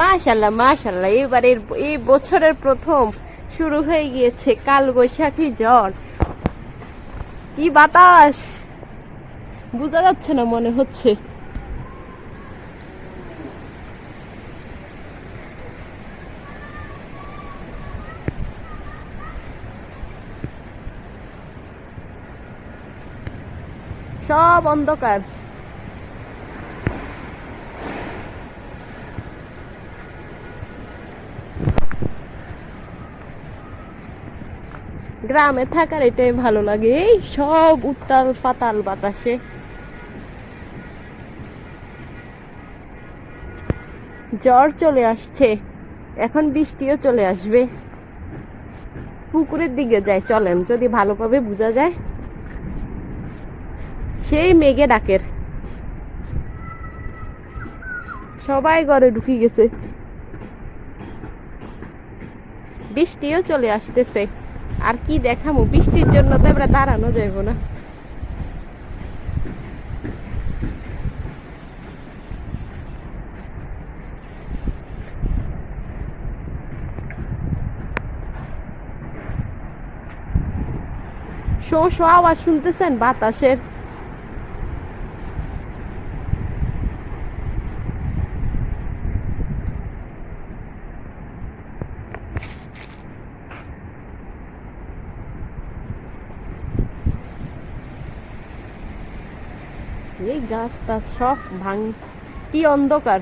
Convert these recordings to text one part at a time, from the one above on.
মাশাল্লাহ মাশাল্লাহ এবারের এই বছরের প্রথম শুরু হয়ে গিয়েছে কাল বৈশাখী ঝড়। কি বাতাস? বোঝা যাচ্ছে না, মনে হচ্ছে। সব অন্ধকার। গ্রামে থাকার এটাই ভালো লাগে। এই সব উত্তাল পাতাল বাতাসে। জ্বর চলে আসছে। এখন বৃষ্টিও চলে আসবে। পুকুরের দিকে যাই, চলেন। যদি ভালোভাবে বোঝা যায়। সেই মেঘে ডাকের। সবাই ঘরে ঢুকে গেছে। বৃষ্টিও চলে আসতেছে। আর কি দেখামো? বৃষ্টির জন্য তো এবার দাঁড়ানো যাইব না। শো শো আওয়াজ শুনতেছেন বাতাসের? গাছ টাছ সব ভাঙ কি অন্ধকার।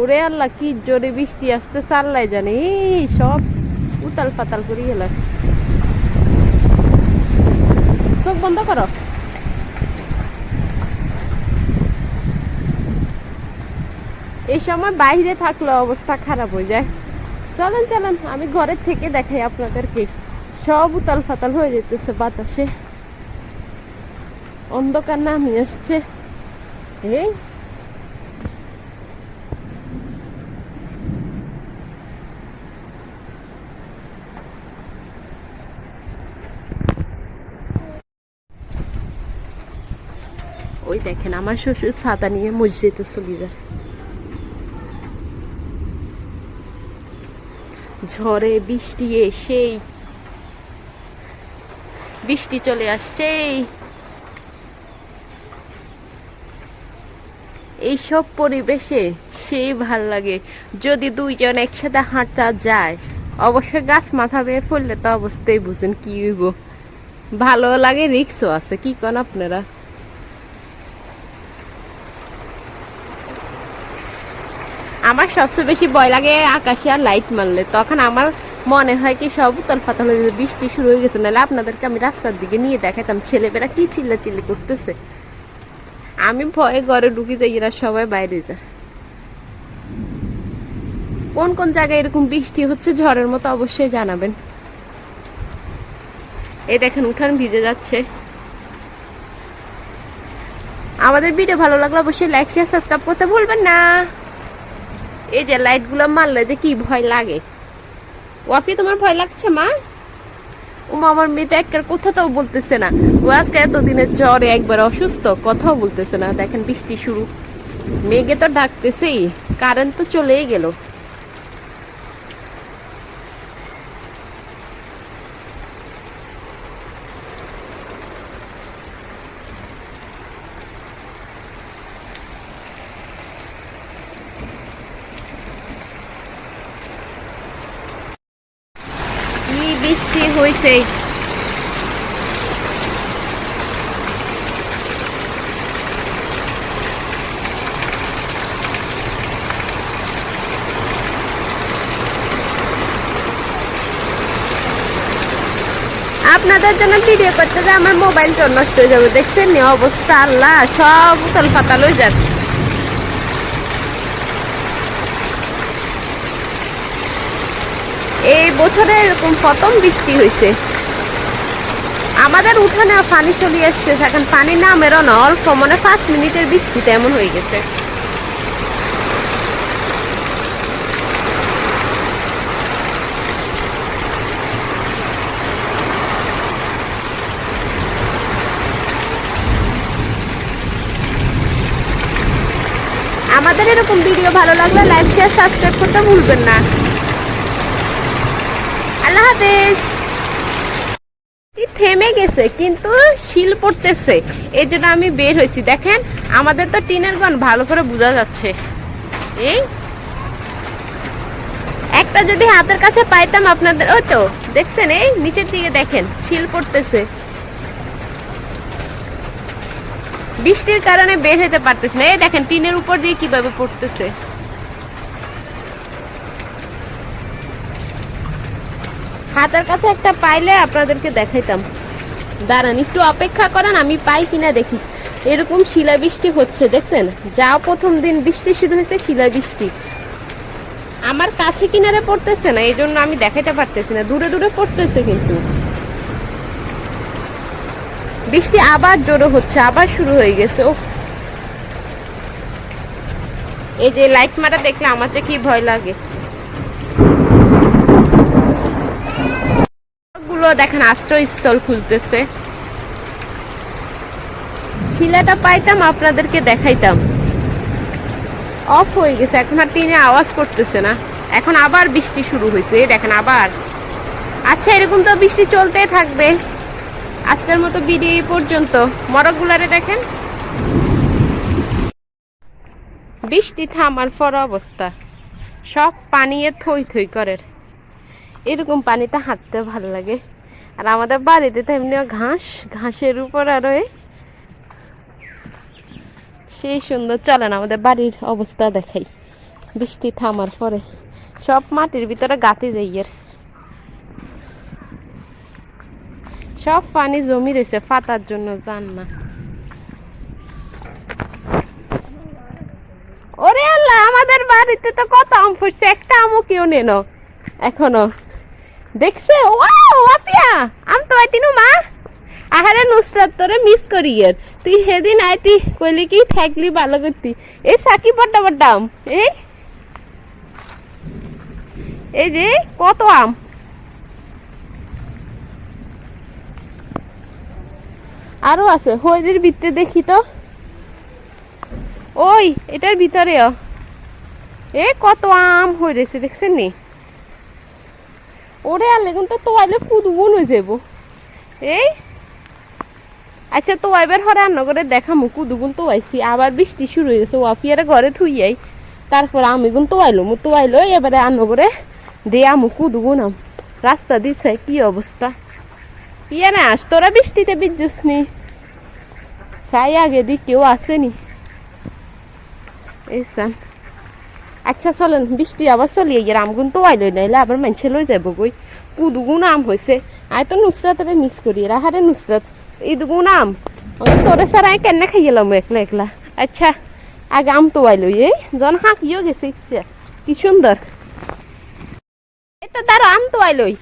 ওরে আল্লাহ, কি জোরে বৃষ্টি আসতে চাল্লাই জানে। এই সব উতাল পাতাল করে গেল। চোখ বন্ধ করো। এই সময় বাইরে থাকলে অবস্থা খারাপ হয়ে যায়। চলেন চলেন, আমি ঘরের থেকে দেখাই আপনাদেরকে। সব উতাল ফাতাল হয়ে যেতেছে বাতাসে। অন্ধকার নামি আসছে। এই। ওই দেখেন, আমার শ্বশুর ছাতা নিয়ে মসজিদে চলে যায় ঝড়ে বৃষ্টি এসেই। বৃষ্টি চলে আসছে এইসব পরিবেশে সেই ভালো লাগে। যদি দুইজন একসাথে হাঁটতে যায় অবশ্যই গাছ মাথা বেয়ে পড়লে তো অবস্থায় বুঝেন কি হইব। ভালো লাগে রিক্সও আছে, কি কন আপনারা? আমার সবচেয়ে বেশি ভয় লাগে আকাশে আর লাইট মারলে। তখন আমার মনে হয় কি, সব উতাল পাতাল হয়ে গেছে, বৃষ্টি শুরু হয়ে গেছে, নাহলে আপনাদেরকে আমি রাস্তার দিকে নিয়ে দেখাতাম। ছেলেমেয়েরা কি চিল্লা চিল্লি করতেছে? আমি ভয়ে ঘরে ঢুকে যাই, এরা সবাই বাইরে যায়। কোন কোন জায়গায় এরকম বৃষ্টি হচ্ছে, ঝড়ের মতো অবশ্যই জানাবেন। এই দেখেন, উঠান ভিজে যাচ্ছে। আমাদের ভিডিও ভালো লাগলে অবশ্যই লাইক শেয়ার সাবস্ক্রাইব করতে ভুলবেন না। এই যে লাইটগুলো মারলে যে কি ভয় লাগে। ওয়াফি, তোমার ভয় লাগছে, মা? উমা, আমার মেয়ে তো একবার কথাটাও বলতেছে না। ও আজকে এতদিনের জ্বরে একবার অসুস্থ, কথাও বলতেছে না। দেখেন, বৃষ্টি শুরু। মেঘে তো ডাকতেছেই, কারেন্ট তো চলেই গেল কি বৃষ্টি হয়েছে আপনাদের জন্য ভিডিও করতে যে আমার মোবাইলটা নষ্ট হয়ে যাবে। দেখছেন অবস্থা? আল্লাহ, সব উতল পাতাল হয়ে যাচ্ছে। এই বছরে এরকম প্রথম বৃষ্টি হয়েছে। আমাদের উঠানে পানি চলে আসছে এখন পানি না মেরোনো অল্প মানে পাঁচ মিনিটের বৃষ্টি তেমন হয়ে গেছে। আমাদের এরকম ভিডিও ভালো লাগলে লাইক শেয়ার সাবস্ক্রাইব করতে ভুলবেন না। আল্লাহ থেমে গেছে, কিন্তু শিল পড়তেছে। এই জন্য আমি বের হয়েছি। দেখেন, আমাদের তো টিনের ভালো করে বোঝা যাচ্ছে। এই, একটা যদি হাতের কাছে পাইতাম আপনাদের, ওই তো, দেখছেন, এই নিচের দিকে দেখেন, শিল পড়তেছে। বৃষ্টির কারণে বের হতে পারতেছে না। এই দেখেন, টিনের উপর দিয়ে কীভাবে পড়তেছে। হাতের কাছে একটা পাইলে আপনাদেরকে দেখাইতাম। দাঁড়ান, একটু অপেক্ষা করেন, আমি পাই কিনা দেখি। এরকম শিলা বৃষ্টি হচ্ছে, দেখছেন? যা প্রথম দিন বৃষ্টি শুরু হয়েছে শিলা বৃষ্টি আমার কাছে কিনারে পড়তেছে না এই জন্য আমি দেখাইতে পারতেছি না। দূরে দূরে পড়তেছে কিন্তু। বৃষ্টি আবার জোরে হচ্ছে, আবার শুরু হয়ে গেছে ও এই যে লাইট মারা দেখলে আমার যে কি ভয় লাগে। গুলো দেখেন আশ্রয়স্থল খুঁজতেছে। শিলাটা পাইতাম, আপনাদেরকে দেখাইতাম। অফ হয়ে গেছে, এখন আর টিনে আওয়াজ করতেছে না। এখন আবার বৃষ্টি শুরু হয়েছে দেখেন আবার। আচ্ছা এরকম তো বৃষ্টি চলতেই থাকবে। আজকের মতো ভিডিও এই পর্যন্ত। মরকগুলারে দেখেন। বৃষ্টি থামার পর অবস্থা। সব পানিয়ে থই থই করে এরকম পানিতে হাঁটতে ভালো লাগে। আর আমাদের বাড়িতে তো এমনি ঘাস, ঘাসের উপর আরও সেই সুন্দর চলেন আমাদের বাড়ির অবস্থা দেখাই। বৃষ্টি থামার পরে সব মাটির ভিতরে গাতে যাই এর। সব পানি জমি রয়েছে, ফাতার জন্য জান না। ওরে আল্লাহ, আমাদের বাড়িতে তো কত আম পড়ছে একটা আমও কেউ নেন এখনও। দেখছে? ওয়াও আপিয়া আম তো আইতিনু মা। আহারে নুসরাত, তোরে মিস করি এর। তুই সেদিন আইতি, কইলি কি থাকলি ভালো করতি। এই সাকি বড্ডা বড্ডা আম। এই। এই যে, কত আম। আরও আছে, হইদের ভিতরে দেখি তো। ওই, এটার ভিতরে এ কত আম হয়ে রয়েছে দেখছেন নি? ওরে আলে কিন্তু তোয়াইলে কুদুগুন হয়ে যাব এই? আচ্ছা তো এবার হরে রান্না করে দেখামু কুদুগুন তো আইছি। আবার বৃষ্টি শুরু হয়ে গেছে ওয়াফিয়ারে ঘরে থুই যাই তারপর আমি গুন তো আইলো, মু তো আইলো, এবারে রান্না করে দিয়ে আমু কুদুগুন আম। রাস্তা দিচ্ছে কি অবস্থা? ইয়ে না আস তোরা বৃষ্টিতে বিদ্যুৎ নি সাই আগে দি, কেউ আসেনি। এই সান। আচ্ছা চলেন, বৃষ্টি আবার চলিয়ে গিয়ে আমগুন তো আইলো, নাইলে আবার মানুষে লই যাব গই কুদুগুন আম হয়েছে আয় তো নুসরাতরে মিস করি রাহারে নুসরাত। ইদগুন আম তোরে সারা কেন খাই গেলাম একলা একলা। আচ্ছা আগে আম তো আইলো এই জন হাঁকিও গেছে, ইচ্ছা। কি সুন্দর তো তার আম তো আইলোই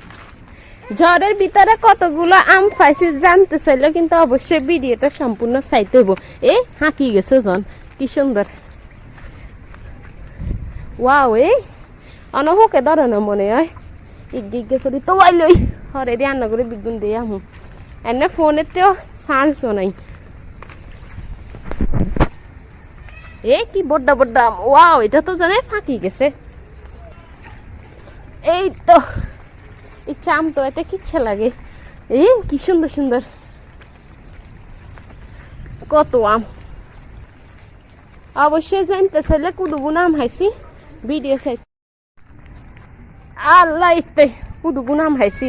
ঝড়ের ভিতরে কতগুলো আম পাইছি জানতে চাইলে কিন্তু অবশ্যই ভিডিওটা সম্পূর্ণ চাইতে হইব। এ, হাঁকি গেছে জন। কি সুন্দর। ওয়াও এই অনহকে ধরে না মনে হয় ইগে ইগে করি তো আইলই হরে দিয়ে রান্না করে বিগুন দিয়ে আমু এনে ফোনেতেও চান্সও নাই এ কি বড্ডা বড্ডা ওয়াও এটা তো জানে ফাঁকি গেছে এই তো ইচ্ছা আম তো এতে কিচ্ছা লাগে এই কি সুন্দর সুন্দর কত আম অবশ্যই জানতে চাইলে কুদুগুন আম হাইছি ভিডিও চাই আল্লাহ ইতে কুদুগুন আম হাইছি।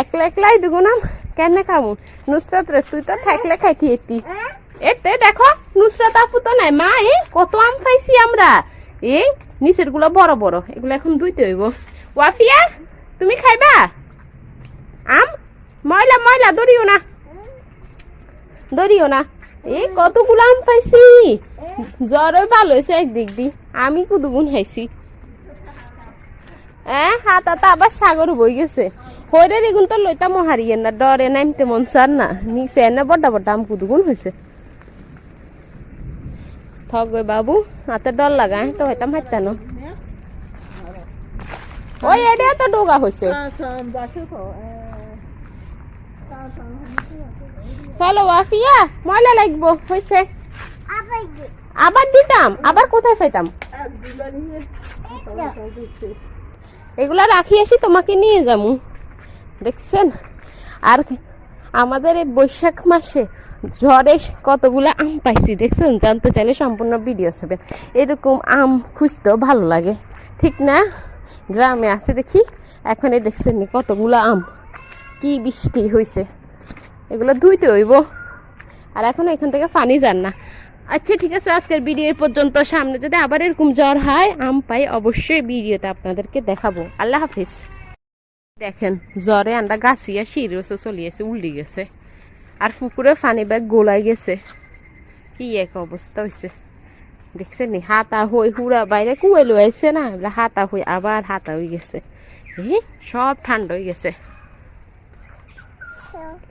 একলা একলাই দুগুনাম কেন খামু? নুসরাত রে, তুই তো থাকলে খাইতি এতি। এতে দেখো, নুসরাত আপু নাই। মা এ কত আম খাইছি আমরা? এই নিচের বড় বড়, এগুলো এখন ধুইতে হইব। ওয়াফিয়া, তুমি খাইবা? আম? ময়লা ময়লা দরিও না। দরিও না। এই কতগুলো আম পাইছি? জ্বরও ভালো হয়েছে একদিক দি আমি কুদুগুন খাইছি। হ্যাঁ হাতাটা আবার সাগর বই গেছে। হইরে রেগুন তো লইতাম হারিয়ে না ডরে নামতে মন চার না। নিচে এনে বড্ডা বড্ডা আম কুদুগুন হয়েছে থক গই বাবু, হাতে ডর লাগা তো হইতাম হাইতানো ওই এটা তো ডোগা হয়েছে চলো আফিয়া ময়লা লাগবো হয়েছে আবার দিতাম আবার কোথায় পাইতাম? এগুলা রাখি আসি তোমাকে নিয়ে যাব দেখছেন? আর আমাদের এই বৈশাখ মাসে ঝড়ে কতগুলো আম পাইছি দেখছেন? জানতে চাইলে সম্পূর্ণ ভিডিও হবে এরকম আম খুঁজতেও ভালো লাগে। ঠিক না? গ্রামে আছে দেখি এখন এই দেখছেন কতগুলো আম। কি বৃষ্টি হয়েছে এগুলো ধুইতে হইব। আর এখন এখান থেকে পানি যান না। আচ্ছা ঠিক আছে, আজকের ভিডিও পর্যন্ত। সামনে যদি আবার এরকম জ্বর হয়, আম পাই অবশ্যই ভিডিওতে আপনাদেরকে দেখাবো। আল্লাহ হাফিজ। দেখেন, জ্বরে আন্ডা গাছিয়া শিরোসে চলিয়েছে উল্লি গেছে আর পুকুরে পানি ব্যাগ গোলাই গেছে। কি এক অবস্থা হয়েছে দেখছেন নি, হাতা হই হুড়া বাইরে কুয়ে লইছে না? হাতা হই আবার হাতা হয়ে গেছে। সব ঠান্ডা হয়ে গেছে। Ciao.